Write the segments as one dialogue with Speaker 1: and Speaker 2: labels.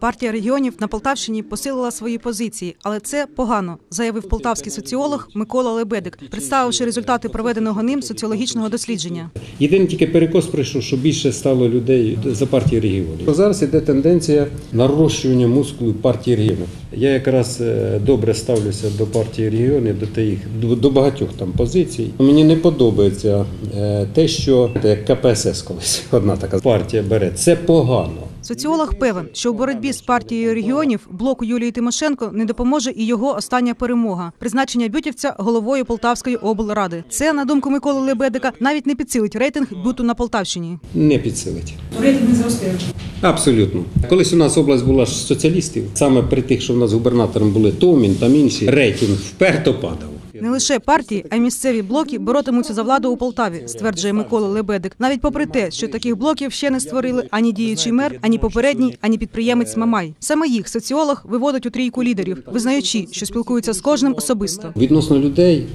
Speaker 1: Партія регіонів на Полтавщині посилила свої позиції, але це погано, заявив полтавський соціолог Микола Лебедик, представивши результати проведеного ним соціологічного дослідження.
Speaker 2: Єдиний тільки перекос прийшов, що більше стало людей за партії регіонів. Зараз іде тенденція нарощування мускулу партії регіонів. Я якраз е, добре ставлюся до партії регіонів, до тих до багатьох там позицій. Мені не подобається е, те, що як КПСС колись одна така партія бере. Це погано.
Speaker 1: Соціолог певен, що у боротьбі з партією регіонів блоку Юлії Тимошенко не допоможе і його остання перемога призначення Бютівця головою Полтавської облради. Це, на думку Миколи Лебедика, навіть не підсилить рейтинг бюту на Полтавщині.
Speaker 2: Не підсилить.
Speaker 1: Рейтинг не зросте.
Speaker 2: Абсолютно. Колись у нас область була ж соціалістів. Саме при тих, що в нас губернатором були Томін там інші, рейтинг вперто падав.
Speaker 1: Не лише партії, а й місцеві блоки боротимуться за владу у Полтаві, стверджує Микола Лебедик. Навіть попри те, що таких блоків ще не створили ані діючий мер, ані попередній, ані підприємець Мамай. Саме їх соціолог виводить у трійку лідерів, визнаючи, що спілкуються з кожним особисто.
Speaker 2: Відносно людей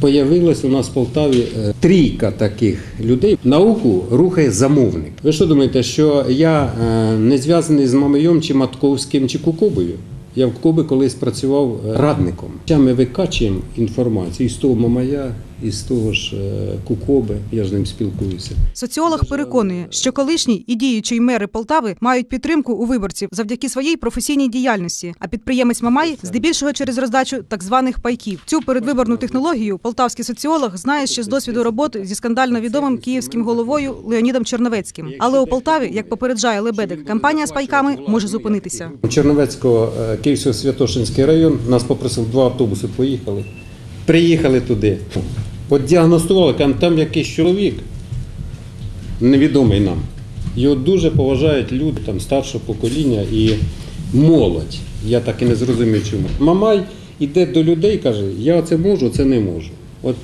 Speaker 2: появилась у нас в Полтаві е, трійка таких людей. Науку рухає замовник. Ви що думаєте, що я е, не зв'язаний з Мамайом чи Матковським чи Кукобою? Я в клубі колись працював е, радником. Ми викачуємо інформацію з того Мамая, із того ж е, Кукоби. Я ж з ним спілкуюся.
Speaker 1: Соціолог переконує, що колишній і діючий мери Полтави мають підтримку у виборців завдяки своїй професійній діяльності. А підприємець Мамай здебільшого через роздачу так званих пайків. Цю передвиборну технологію полтавський соціолог знає ще з досвіду роботи зі скандально відомим київським головою Леонідом Черновецьким. Але у Полтаві, як попереджає Лебедик, кампанія з пайками може зупинитися.
Speaker 2: У Черновецького е, Київського Святошинський район нас попросив два автобуси поїхали. Приїхали туди. От діагностували, там, там якийсь чоловік, невідомий нам. Його дуже поважають люди там, старшого покоління і молодь. Я так і не зрозумів, чому. Мамай йде до людей і каже, я це можу, це не можу. От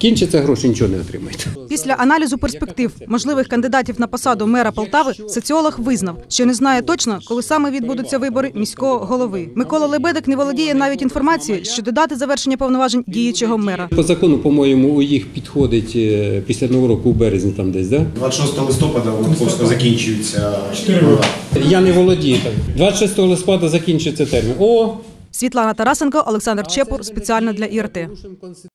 Speaker 2: кінчиться гроші, нічого не отримаєте.
Speaker 1: Після аналізу перспектив можливих кандидатів на посаду мера Полтави соціолог визнав, що не знає точно, коли саме відбудуться вибори міського голови. Микола Лебедик не володіє навіть інформацією щодо дати завершення повноважень діючого мера.
Speaker 2: По закону, по-моєму, у їх підходить е, після Нового року у березні там десь, да?
Speaker 3: 26 листопада у Московська закінчується мандат.
Speaker 2: Я не володію так. 26 листопада закінчиться термін. О,
Speaker 1: Світлана Тарасенко, Олександр Чепур спеціально для ІРТ.